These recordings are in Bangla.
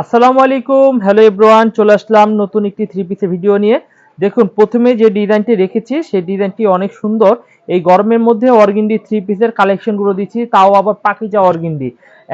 আসসালামু আলাইকুম। হ্যালো এভরিওয়ান চলে আসলাম নতুন একটি থ্রি পিসের ভিডিও নিয়ে। দেখুন, প্রথমে যে ডিজাইনটি রেখেছি, সেই ডিজাইনটি অনেক সুন্দর। এই গরমের মধ্যে অর্গিন্ডি থ্রি পিসের কালেকশনগুলো দিচ্ছি, তাও আবার পাকিজা অর্গিন্ডি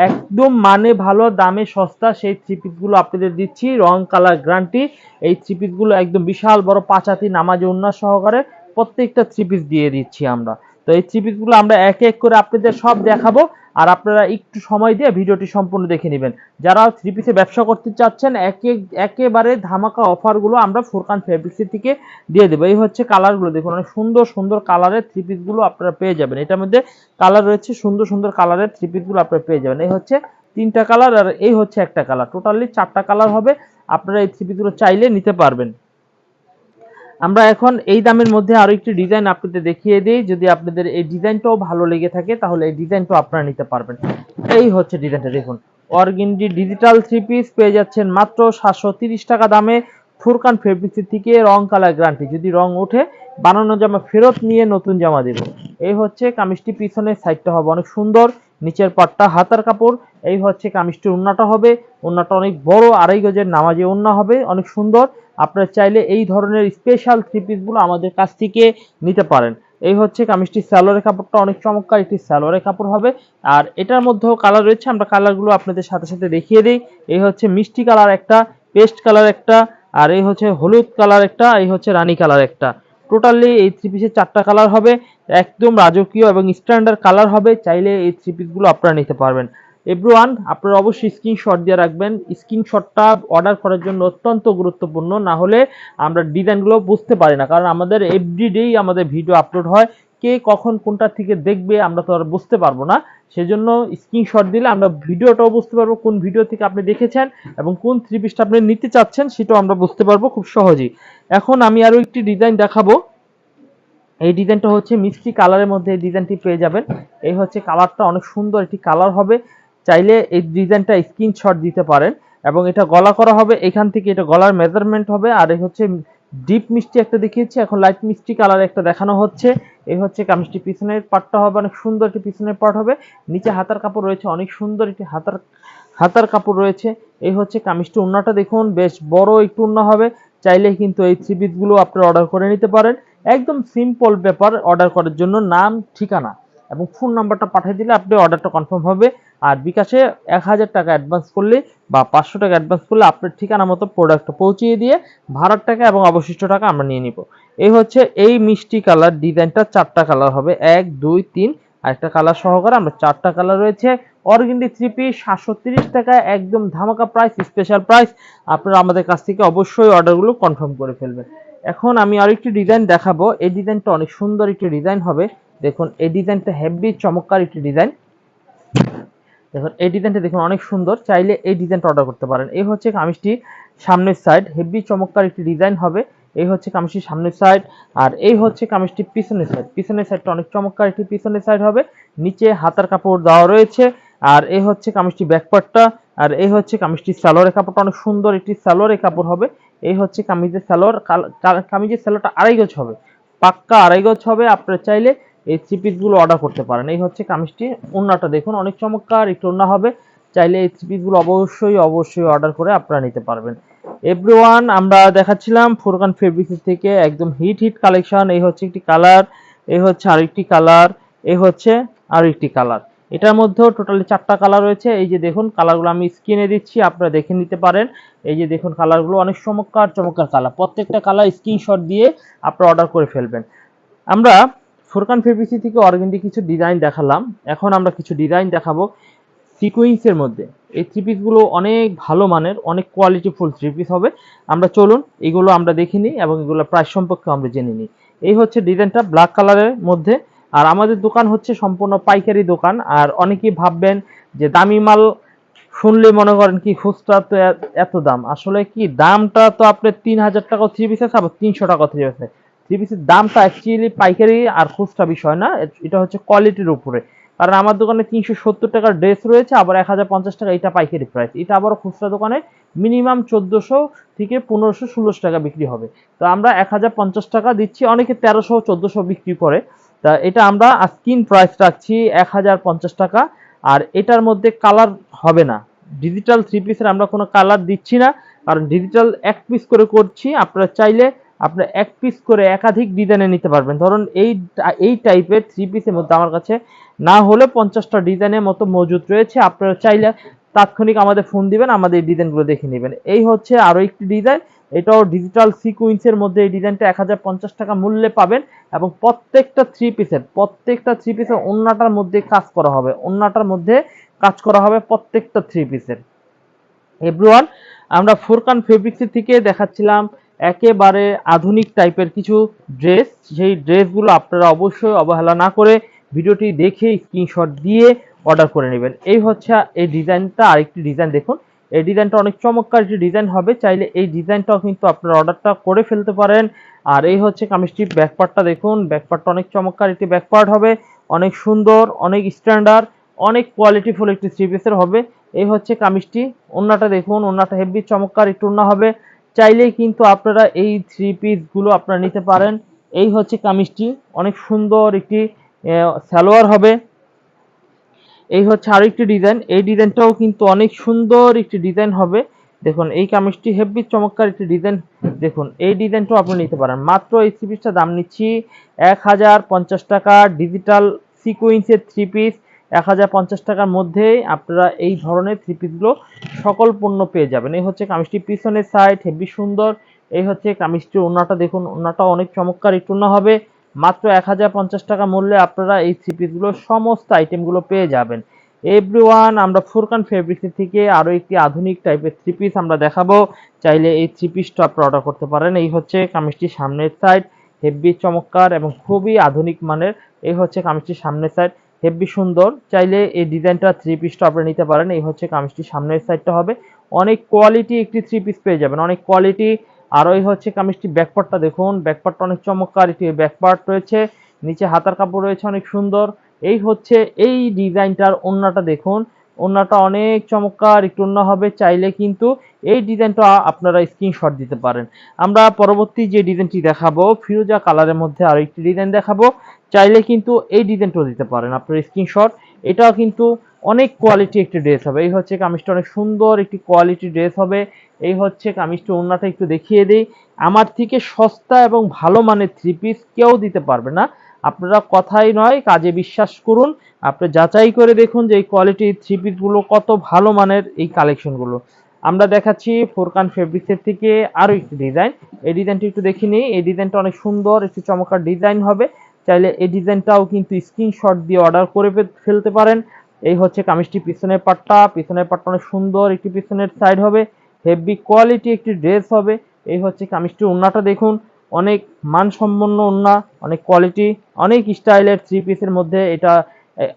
একদম মানে ভালো, দামে সস্তা সেই থ্রি পিসগুলো আপনাদের দিচ্ছি, রং কালার গ্যারান্টি এই থ্রি পিসগুলো একদম বিশাল বড় পাঁচাতি নামাজে উন্নাস সহকারে প্রত্যেকটা থ্রি পিস দিয়ে দিচ্ছি আমরা। তো এই থ্রি পিসগুলো আমরা এক এক করে আপনাদের সব দেখাবো। আর আপনারা একটু সময় দিয়ে ভিডিওটি সম্পূর্ণ দেখে নেবেন। যারা থ্রি পিসে ব্যবসা করতে চাচ্ছেন, একে, একেবারে ধামাকা অফারগুলো আমরা ফোরকান ফেব্রিক্সের থেকে দিয়ে দেবো। এই হচ্ছে কালারগুলো। দেখুন, অনেক সুন্দর সুন্দর কালারের থ্রি পিসগুলো আপনারা পেয়ে যাবেন। এটার মধ্যে কালার রয়েছে, সুন্দর সুন্দর কালারের থ্রি পিসগুলো আপনারা পেয়ে যাবেন। এই হচ্ছে তিনটা কালার আর এই হচ্ছে একটা কালার। টোটালি চারটা কালার হবে। আপনারা এই থ্রি পিসগুলো চাইলে নিতে পারবেন। আমরা এখন এই দামের মধ্যে আরও একটি ডিজাইন আপনাদের দেখিয়ে দিই। যদি আপনাদের এই ডিজাইনটাও ভালো লেগে থাকে, তাহলে এই ডিজাইনটাও আপনারা নিতে পারবেন। এই হচ্ছে ডিজাইনটা দেখুন। অরগিন্ডি ডিজিটাল থ্রি পিস পেয়ে যাচ্ছেন মাত্র সাতশো টাকা দামে ফুরকান ফেব্রিক্সের থেকে রং কালার গ্রান্টি যদি রং ওঠে, বানানো জামা ফেরত নিয়ে নতুন জামা দেব। এই হচ্ছে কামিজটি পিছনের সাইডটা হবে অনেক সুন্দর, নিচের পাটটা হাতার কাপড়, এই হচ্ছে কামিজটির উন্নাটা হবে, উন্নাটা অনেক বড়, আড়াই গজের নামাজে উন্না হবে, অনেক সুন্দর, আপনারা চাইলে এই ধরনের স্পেশাল থ্রি পিসগুলো আমাদের কাছ থেকে নিতে পারেন। এই হচ্ছে কামিজটি স্যালোয়ারের কাপড়টা, অনেক চমৎকার একটি স্যালোয়ারের কাপড় হবে, আর এটার মধ্যেও কালার রয়েছে, আমরা কালারগুলো আপনাদের সাথে সাথে দেখিয়ে দিই, এই হচ্ছে মিষ্টি কালার একটা পেস্ট কালার একটা, আর এই হচ্ছে হলুদ কালার একটা, এই হচ্ছে রানী কালার একটা। টোটালি এই থ্রি পিসের চারটা কালার হবে, একদম রাজকীয় এবং স্ট্যান্ডার্ড কালার হবে, চাইলে এই থ্রি পিসগুলো আপনারা নিতে পারবেন। এভরিওয়ান আপনারা অবশ্যই স্ক্রিনশট দিয়ে রাখবেন। স্ক্রিনশটটা অর্ডার করার জন্য অত্যন্ত গুরুত্বপূর্ণ, না হলে আমরা ডিজাইনগুলো বুঝতে পারি না, কারণ আমাদের এভরিডেই আমাদের ভিডিও আপলোড হয়। কে কখন কোনটা থেকে দেখবে আমরা তো আর বুঝতে পারব না। সেজন্য স্ক্রিনশট দিলে আমরা ভিডিওটাও বুঝতে পারব কোন ভিডিও থেকে আপনি দেখেছেন এবং কোন থ্রি পিসটা আপনি নিতে চাচ্ছেন সেটাও আমরা বুঝতে পারব খুব সহজেই। এখন আমি আরও একটি ডিজাইন দেখাবো। এই ডিজাইনটা হচ্ছে মিষ্টি কালারের মধ্যে এই ডিজাইনটি পেয়ে যাবেন। এই হচ্ছে কালারটা অনেক সুন্দর একটি কালার হবে। চাইলে এই ডিজাইনটা স্ক্রিনশট দিতে পারেন এবং এটা গলা করা হবে। এখান থেকে এটা গলার মেজারমেন্ট হবে। আর এই হচ্ছে ডিপ মিষ্টি একটা দেখিয়েছি। এখন লাইট মিষ্টি কালার একটা দেখানো হচ্ছে। এই হচ্ছে কামিজটি পিছনের পার্টটা হবে, অনেক সুন্দর একটি পিছনের পার্ট হবে। নিচে হাতার কাপড় রয়েছে, অনেক সুন্দর একটি হাতার হাতার কাপড় রয়েছে। এই হচ্ছে কামিজটি উন্নাটা দেখুন, বেশ বড় একটু উন্না হবে। চাইলে কিন্তু এই থ্রি পিসগুলো আপনারা অর্ডার করে নিতে পারেন। একদম সিম্পল ব্যাপার অর্ডার করার জন্য, নাম, ঠিকানা। এবং ফোন নাম্বারটা পাঠিয়ে দিলে আপনি অর্ডারটা কনফার্ম হবে। আর বিকাশে এক হাজার টাকা অ্যাডভান্স করলে বা পাঁচশো টাকা অ্যাডভান্স করলে আপনার ঠিকানা মতো প্রোডাক্টটা পৌঁছিয়ে দিয়ে ভাড়ার টাকা এবং অবশিষ্ট টাকা আমরা নিয়ে নিব। এই হচ্ছে এই মিষ্টি কালার ডিজাইনটা চারটা কালার হবে। এক, দুই, তিন, আর একটা কালার সহকারে আমরা চারটা কালার রয়েছে। অর্গেন্ডি থ্রি পিস সাতশো তিরিশ টাকা, একদম ধামাকা প্রাইস স্পেশাল প্রাইস আপনারা আমাদের কাছ থেকে অবশ্যই অর্ডারগুলো কনফার্ম করে ফেলবেন। এখন আমি আরেকটি ডিজাইন দেখাবো। এই ডিজাইনটা অনেক সুন্দর একটি ডিজাইন হবে। দেখুন, এই ডিজাইনটা হেভি চমৎকার একটি ডিজাইন। দেখুন, এই ডিজাইনটা দেখুন, অনেক সুন্দর। চাইলে এই ডিজাইনটা অর্ডার করতে পারেন। এই হচ্ছে কামিজটি সামনের সাইড হেভি চমৎকার একটি ডিজাইন হবে। এই হচ্ছে কামিজটির সামনের সাইড আর এই হচ্ছে কামিজটি পিছনের সাইড পিছনের সাইডটা অনেক চমৎকার একটি পিছনের সাইড হবে। নিচে হাতার কাপড় দেওয়া রয়েছে। আর এই হচ্ছে কামিজটি ব্যাকপার্টটা আর এই হচ্ছে কামিজটি সালোয়ারের কাপড়টা। অনেক সুন্দর একটি সালোয়ারের কাপড় হবে। এই হচ্ছে কামিজের সালোয়ার। কামিজের সালোয়ারটা আড়াই গজ হবে। পাক্কা আড়াই গজ হবে। আপনারা চাইলে এই থ্রি পিসগুলো অর্ডার করতে পারেন। এই হচ্ছে কামিজটি ওন্নাটা দেখুন, অনেক চমৎকার, একটু ওন্না হবে। চাইলে এই থ্রি পিসগুলো অবশ্যই অবশ্যই অর্ডার করে আপনারা নিতে পারবেন। এভরিওয়ান আমরা দেখাচ্ছিলাম ফুরকান ফেব্রিক্স থেকে একদম হিট হিট কালেকশন এই হচ্ছে একটি কালার এই হচ্ছে আরেকটি কালার এই হচ্ছে আরেকটি কালার এটার মধ্যেও টোটালি চারটা কালার রয়েছে। এই যে দেখুন কালারগুলো আমি স্ক্রিনে দিচ্ছি, আপনারা দেখে নিতে পারেন। এই যে দেখুন কালারগুলো অনেক চমৎকার চমৎকার কালার প্রত্যেকটা কালার স্ক্রিনশট দিয়ে আপনারা অর্ডার করে ফেলবেন। আমরা ফুরকান ফেব্রিক্সি থেকে অর্গেন্ডি কিছু ডিজাইন দেখালাম। এখন আমরা কিছু ডিজাইন দেখাবো সিকুয়েন্সের মধ্যে। এই থ্রি পিসগুলো অনেক ভালো মানের, অনেক কোয়ালিটিফুল থ্রি পিস হবে। আমরা চলুন, এগুলো আমরা দেখে নিই এবং এগুলো প্রাইস সম্পর্কে আমরা জেনে নিই। এই হচ্ছে ডিজাইনটা ব্ল্যাক কালারের মধ্যে। আর আমাদের দোকান হচ্ছে সম্পূর্ণ পাইকারি দোকান। আর অনেকেই ভাববেন যে দামি মাল শুনলে মনে করেন কি খুচরা তো এত দাম। আসলে কি, দামটা তো আপনার তিন হাজার টাকা থ্রি পিস আছে, আবার তিনশো টাকা থ্রি পিস থ্রি পিসের দামটা অ্যাকচুয়ালি পাইকারি আর খুচরা বিষয় না এটা হচ্ছে কোয়ালিটির উপরে। কারণ আমার দোকানে তিনশো সত্তর টাকার ড্রেস রয়েছে, আবার এক হাজার পঞ্চাশ টাকা এটা পাইকারি প্রাইস এটা আবার খুচরা দোকানে মিনিমাম চোদ্দোশো থেকে পনেরোশো ষোলোশো টাকা বিক্রি হবে। তো আমরা এক হাজার পঞ্চাশ টাকা দিচ্ছি, অনেকে তেরোশো, চোদ্দোশো বিক্রি করে। তা এটা আমরা স্ক্রিন প্রাইস রাখছি এক হাজার পঞ্চাশ টাকা, আর এটার মধ্যে কালার হবে না। ডিজিটাল থ্রি পিসের আমরা কোনো কালার দিচ্ছি না, কারণ ডিজিটাল এক পিস করে করছি, আপনারা চাইলে আপনারা এক পিস করে একাধিক ডিজাইনে নিতে পারবেন। ধরুন এই এই টাইপের থ্রি পিসের মধ্যে আমার কাছে না হলে পঞ্চাশটা ডিজাইনের মতো মজুদ রয়েছে। আপনারা চাইলে তাৎক্ষণিক আমাদের ফোন দিবেন, আমাদের এই ডিজাইনগুলো দেখে নেবেন। এই হচ্ছে আরও একটি ডিজাইন এটাও ডিজিটাল সিকুইন্সের মধ্যে এই ডিজাইনটা এক হাজার পঞ্চাশ টাকা মূল্যে পাবেন এবং প্রত্যেকটা থ্রি পিসের প্রত্যেকটা থ্রি পিসের অন্যটার মধ্যে কাজ করা হবে। অন্যটার মধ্যে কাজ করা হবে প্রত্যেকটা থ্রি পিসের এভরিওয়ান আমরা ফোরকান ফেব্রিক্সের থেকে দেখাচ্ছিলাম। একেবারে আধুনিক টাইপের কিছু ড্রেস। সেই ড্রেসগুলো আপনারা অবশ্যই অবহেলা না করে ভিডিওটি দেখে স্ক্রিনশট দিয়ে অর্ডার করে নেবেন। এই হচ্ছে এই ডিজাইনটা, আরেকটি ডিজাইন দেখুন। এই ডিজাইনটা অনেক চমৎকার একটি ডিজাইন হবে। চাইলে এই ডিজাইনটাও কিন্তু আপনারা অর্ডারটা করে ফেলতে পারেন। আর এই হচ্ছে কামিজটির ব্যাকপার্টটা দেখুন। ব্যাকপার্টটা অনেক চমৎকার একটি ব্যাকপার্ট হবে। অনেক সুন্দর, অনেক স্ট্যান্ডার্ড অনেক কোয়ালিটিফুল একটি থ্রি পিসের হবে। এই হচ্ছে কামিজটি। ওন্নাটা দেখুন, ওন্নাটা হেভি চমৎকার একটু ওন্না হবে। চাইলেই কিন্তু আপনারা এই থ্রি পিসগুলো আপনারা নিতে পারেন। এই হচ্ছে কামিজটি। অনেক সুন্দর একটি সালোয়ার হবে। এই হচ্ছে আরেকটি ডিজাইন এই ডিজাইনটাও কিন্তু অনেক সুন্দর একটি ডিজাইন হবে। দেখুন, এই কামিজটি হেভি চমৎকার একটি ডিজাইন দেখুন, এই ডিজাইনটাও আপনি নিতে পারেন। মাত্র এই থ্রি পিসটা দাম নিচ্ছি এক হাজার পঞ্চাশ টাকা। ডিজিটাল সিকুইন্সের থ্রি পিস এক হাজার পঞ্চাশ টাকার মধ্যেই আপনারা এই ধরনের থ্রি পিসগুলো সকল পণ্য পেয়ে যাবেন। এই হচ্ছে কামিজটি পিছনের সাইড হেভি সুন্দর। এই হচ্ছে কামিজটির ওনাটা দেখুন ওনাটা অনেক চমৎকার, একটু ওনা হবে। মাত্র এক হাজার পঞ্চাশ টাকা মূল্যে আপনারা এই থ্রি পিসগুলো সমস্ত আইটেমগুলো পেয়ে যাবেন। এভরিওয়ান আমরা ফুরকান ফেব্রিক্স থেকে আরও একটি আধুনিক টাইপের থ্রি পিস আমরা দেখাবো। চাইলে এই থ্রি পিসটা আপনারা অর্ডার করতে পারেন। এই হচ্ছে কামিজটির সামনের সাইড হেভি চমৎকার এবং খুবই আধুনিক মানের। এই হচ্ছে কামিজটির সামনের সাইড হেভি সুন্দর। চাইলে এই ডিজাইনটা থ্রি পিসটা আপনারা নিতে পারেন। এই হচ্ছে কামিজটির সামনের সাইডটা হবে। অনেক কোয়ালিটি একটি থ্রি পিস পেয়ে যাবেন। অনেক কোয়ালিটি আর ওই হচ্ছে কামিজটি ব্যাকপার্টটা দেখুন। ব্যাকপার্টটা অনেক চমৎকার। একটি ব্যাকপার্ট রয়েছে। নিচে হাতার কাপড় রয়েছে, অনেক সুন্দর। এই হচ্ছে এই ডিজাইনটার অন্যটা দেখুন। ওন্নাটা অনেক চমৎকার, একটু ওন্না হবে, চাইলে কিন্তু এই ডিজাইনটা আপনারা স্ক্রিনশট দিতে পারেন। আমরা পরবর্তী যে ডিজাইনটি দেখাবো, ফিরোজা কালারের মধ্যে আরও একটি ডিজাইন দেখাবো। চাইলে কিন্তু এই ডিজাইনটাও দিতে পারেন আপনার স্ক্রিনশট এটাও কিন্তু অনেক কোয়ালিটি একটি ড্রেস হবে। এই হচ্ছে কামিজটা অনেক সুন্দর একটি কোয়ালিটি ড্রেস হবে। এই হচ্ছে কামিজটা ওন্নাটা একটু দেখিয়ে দিই। আমার থেকে সস্তা এবং ভালো মানের থ্রি পিস কেউ দিতে পারবে না। আপনারা কথাই নয়, কাজে বিশ্বাস করুন। আপনি যাচাই করে দেখুন যে এই কোয়ালিটি থ্রি পিসগুলো কত ভালো মানের এই কালেকশনগুলো আমরা দেখাচ্ছি ফোরকান ফেব্রিক্সের থেকে আরও একটি ডিজাইন এই ডিজাইনটি একটু দেখে নিই। এই ডিজাইনটা অনেক সুন্দর, একটি চমৎকার ডিজাইন হবে। চাইলে এই ডিজাইনটাও কিন্তু স্ক্রিনশট দিয়ে অর্ডার করে ফেলতে পারেন। এই হচ্ছে কামিজটি পিছনের পাটটা। পিছনের পাটটা অনেক সুন্দর, একটি পিছনের সাইড হবে। হেভি কোয়ালিটি একটি ড্রেস হবে। এই হচ্ছে কামিজটির ওন্নাটা দেখুন। অনেক মানসম্পন্ন ওন্না অনেক কোয়ালিটি অনেক স্টাইলের থ্রি পিসের মধ্যে এটা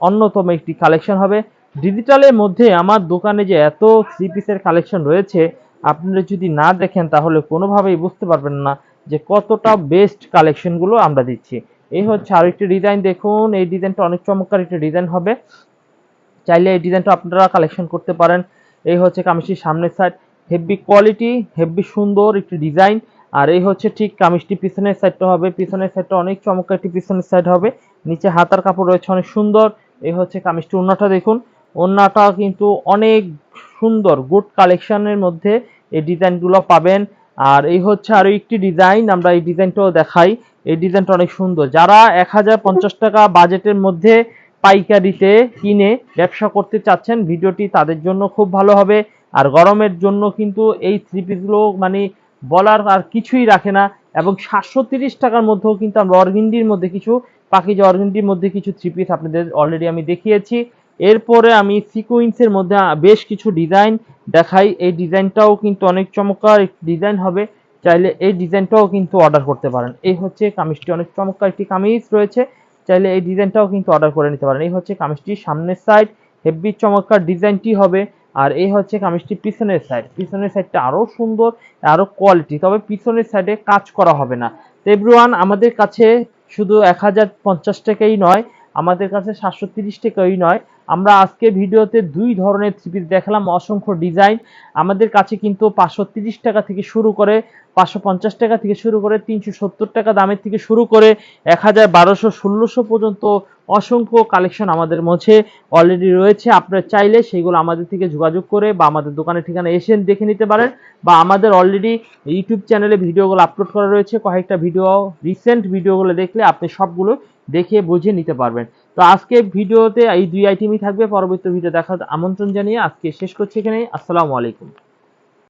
অন্যতম একটি কালেকশন হবে। ডিজিটালের মধ্যে আমার দোকানে যে এত থ্রি পিসের কালেকশন রয়েছে, আপনারা যদি না দেখেন তাহলে কোনোভাবেই বুঝতে পারবেন না যে কতটা বেস্ট কালেকশনগুলো আমরা দিচ্ছি। এই হচ্ছে আরেকটি ডিজাইন দেখুন, এই ডিজাইনটা অনেক চমৎকার একটি ডিজাইন হবে। চাইলে এই ডিজাইনটা আপনারা কালেকশন করতে পারেন। এই হচ্ছে কামিজটির সামনের সাইড হেভি কোয়ালিটি হেভি সুন্দর একটি ডিজাইন আর এই হচ্ছে ঠিক কামিজটি পিছনের সাইডটা হবে। পিছনের সাইডটা অনেক চমৎকার একটি পিছনের সাইড হবে। নিচে হাতার কাপড় রয়েছে, অনেক সুন্দর। এই হচ্ছে কামিজটি, ওন্নাটা দেখুন। ওন্নাটা কিন্তু অনেক সুন্দর, গুড কালেকশনের মধ্যে এই ডিজাইনগুলো পাবেন। আর এই হচ্ছে আরও একটি ডিজাইন, আমরা এই ডিজাইনটাও দেখাই। এই ডিজাইনটা অনেক সুন্দর। যারা এক হাজার পঞ্চাশ টাকা বাজেটের মধ্যে পাইকারিতে কিনে ব্যবসা করতে চাচ্ছেন, ভিডিওটি তাদের জন্য খুব ভালো হবে। আর গরমের জন্য কিন্তু এই থ্রি পিসগুলো মানে বলার আর কিছুই রাখে না। এবং সাতশো টাকার মধ্যেও কিন্তু আমরা অর্গিন্ডির মধ্যে কিছু পাখিজা অর্গিন্ডির মধ্যে কিছু থ্রি পিস আপনাদের অলরেডি আমি দেখিয়েছি। এরপরে আমি সিকুয়েন্সের মধ্যে বেশ কিছু ডিজাইন দেখাই। এই ডিজাইনটাও কিন্তু অনেক চমৎকার। ডিজাইন হবে, চাইলে এই ডিজাইনটাও কিন্তু অর্ডার করতে পারেন। এই হচ্ছে কামিজটি, অনেক চমৎকার একটি কামিজ রয়েছে। চাইলে এই ডিজাইনটাও কিন্তু অর্ডার করে নিতে পারেন। এই হচ্ছে কামিজটির সামনের সাইড হেভি চমৎকার ডিজাইনটি হবে। আর এই হচ্ছে কামিজটি পিছনের সাইড পিছনের সাইডটা আরও সুন্দর, আরও কোয়ালিটি তবে পিছনের সাইডে কাজ করা হবে না। তো এভরিওয়ান আমাদের কাছে শুধু এক হাজার পঞ্চাশ টাকাই নয় আমাদের কাছে সাতশো তিরিশ টাকাই নয়। আমরা আজকে ভিডিওতে দুই ধরনের থ্রি পিস দেখালাম, অসংখ্য ডিজাইন আমাদের কাছে কিন্তু পাঁচশো তিরিশ টাকা থেকে শুরু করে পাঁচশো পঞ্চাশ টাকা থেকে শুরু করে তিনশো সত্তর টাকা দামের থেকে শুরু করে এক হাজার বারোশো ষোলোশো পর্যন্ত অসংখ্য কালেকশন আমাদের মধ্যে অলরেডি রয়েছে। আপনারা চাইলে সেগুলো আমাদের থেকে যোগাযোগ করে বা আমাদের দোকানের ঠিকানা এসে দেখে নিতে পারেন বা আমাদের অলরেডি ইউটিউব চ্যানেলে ভিডিওগুলো আপলোড করা রয়েছে। কয়েকটা ভিডিও রিসেন্ট ভিডিওগুলো দেখলে আপনি সবগুলো দেখে বুঝে নিতে পারবেন। তো আজকে ভিডিওতে এই দুই আইটেমই থাকবে। পরবর্তী ভিডিও দেখার আমন্ত্রণ জানিয়ে আজকে শেষ করছি এখানে আসসালামু আলাইকুম।